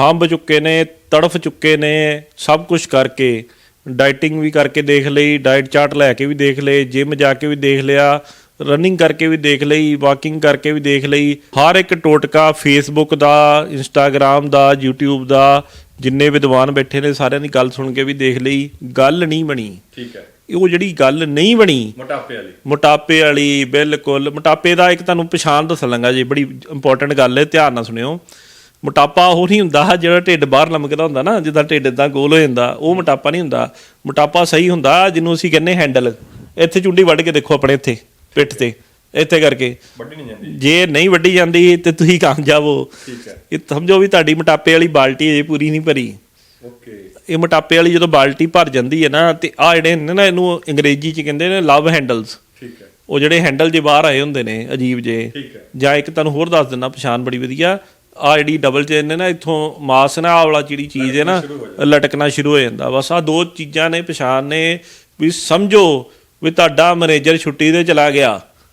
ਹੰਬ ਚੁੱਕੇ ਨੇ ਤੜਫ ਚੁੱਕੇ ਨੇ ਸਭ ਕੁਝ ਕਰਕੇ ਡਾਈਟਿੰਗ ਵੀ ਕਰਕੇ ਦੇਖ ਲਈ ਡਾਈਟ ਚਾਰਟ ਲੈ ਕੇ ਵੀ ਦੇਖ ਲਏ ਜਿਮ ਜਾ ਕੇ ਵੀ ਦੇਖ ਲਿਆ ਰਨਿੰਗ ਕਰਕੇ ਵੀ ਦੇਖ ਲਈ ਵਾਕਿੰਗ ਕਰਕੇ ਵੀ ਦੇਖ ਲਈ। ਹਰ ਇੱਕ ਟੋਟਕਾ ਫੇਸਬੁੱਕ ਦਾ ਇੰਸਟਾਗ੍ਰam ਦਾ YouTube ਦਾ ਜਿੰਨੇ ਵਿਦਵਾਨ ਬੈਠੇ ਨੇ ਸਾਰਿਆਂ ਦੀ ਗੱਲ ਸੁਣ ਕੇ ਵੀ ਦੇਖ ਲਈ ਗੱਲ ਨਹੀਂ ਬਣੀ। ਠੀਕ ਹੈ। ਉਹ ਜਿਹੜੀ ਗੱਲ ਨਹੀਂ ਬਣੀ ਮੋਟਾਪੇ ਵਾਲੀ। ਮੋਟਾਪੇ ਵਾਲੀ ਬਿਲਕੁਲ ਮੋਟਾਪੇ ਦਾ ਇੱਕ ਤੁਹਾਨੂੰ ਪਛਾਣ ਦੱਸਣ ਲੱਗਾ ਜੀ ਬੜੀ ਇੰਪੋਰਟੈਂਟ ਗੱਲ ਹੈ ਧਿਆਨ ਨਾਲ ਸੁਣਿਓ। ਮੋਟਾਪਾ ਉਹ ਨਹੀਂ ਹੁੰਦਾ ਜਿਹੜਾ ਢਿੱਡ ਬਾਹਰ ਲਮਕਦਾ ਹੁੰਦਾ ਨਾ ਜਿੱਦਾਂ ਢਿੱਡ ਇਦਾਂ ਗੋਲ ਹੋ ਜਾਂਦਾ ਉਹ ਮੋਟਾਪਾ ਨਹੀਂ ਹੁੰਦਾ। ਮੋਟਾਪਾ ਸਹੀ ਹੁੰਦਾ ਜਿਹਨੂੰ ਅਸੀਂ ਕਹਿੰਦੇ ਹੈਂਡਲ। ਇੱਥੇ ਚੁੰਡੀ ਵੱਢ ਕੇ ਦੇਖੋ ਆਪਣੇ ਇੱਥੇ ਪਿੱਠ ਤੇ ਇੱਥੇ ਕਰਕੇ। ਵੱਡੀ ਨਹੀਂ ਜਾਂਦੀ। ਜੇ ਨਹੀਂ ਵੱਢੀ ਜਾਂਦੀ ਤੇ ਤੁਸੀਂ ਕਾਮਯਾਬ ਹੋ। ਠੀਕ ਹੈ। ਇਹ ਸਮਝੋ ਵੀ ਤੁਹਾਡੀ ਮੋਟਾਪੇ ਵਾਲੀ ਬਾਲਟੀ ਅਜੇ ਪੂਰੀ ਨਹੀਂ ਭਰੀ। ਓਕੇ। ਇਹ ਮੋਟਾਪੇ ਵਾਲੀ ਜਦੋਂ ਬਾਲਟੀ ਭਰ ਜਾਂਦੀ ਹੈ ਨਾ ਤੇ ਆ ਜਿਹੜੇ ਨੇ ਨਾ ਇਹਨੂੰ ਅੰਗਰੇਜ਼ੀ ਚ ਕਹਿੰਦੇ ਨੇ ਲਵ ਹੈਂਡਲਸ ਠੀਕ ਹੈ। ਉਹ ਜਿਹੜੇ ਹੈਂਡਲ ਜੇ ਬਾਹਰ ਆਏ ਹੁੰਦੇ ਨੇ ਅਜੀਬ ਜੇ ਜਾਂ ਇੱਕ ਤੁਹਾਨੂੰ ਹੋਰ ਦੱਸ ਦਿੰਦਾ ਪਛਾਣ ਬੜੀ ਵਧੀਆ। ਆ ਜਿਹੜੀ ਡਬਲ ਚੇਨ ਨੇ ਨਾ ਇੱਥੋਂ ਮਾਸ ਨਾ ਆਹ ਵਾਲਾ ਜਿਹੜੀ ਚੀਜ਼ ਹੈ ਨਾ ਲਟਕਣਾ ਸ਼ੁਰੂ ਹੋ ਜਾਂਦਾ। ਬਸ ਆ ਦੋ ਚੀਜ਼ਾਂ ਨੇ ਪਛਾਣ ਨੇ ਵੀ ਸਮਝੋ ਵੀ ਤੁਹਾਡਾ ਮੈਨੇਜਰ ਛੁੱਟੀ ਤੇ ਚਲਾ ਗਿਆ।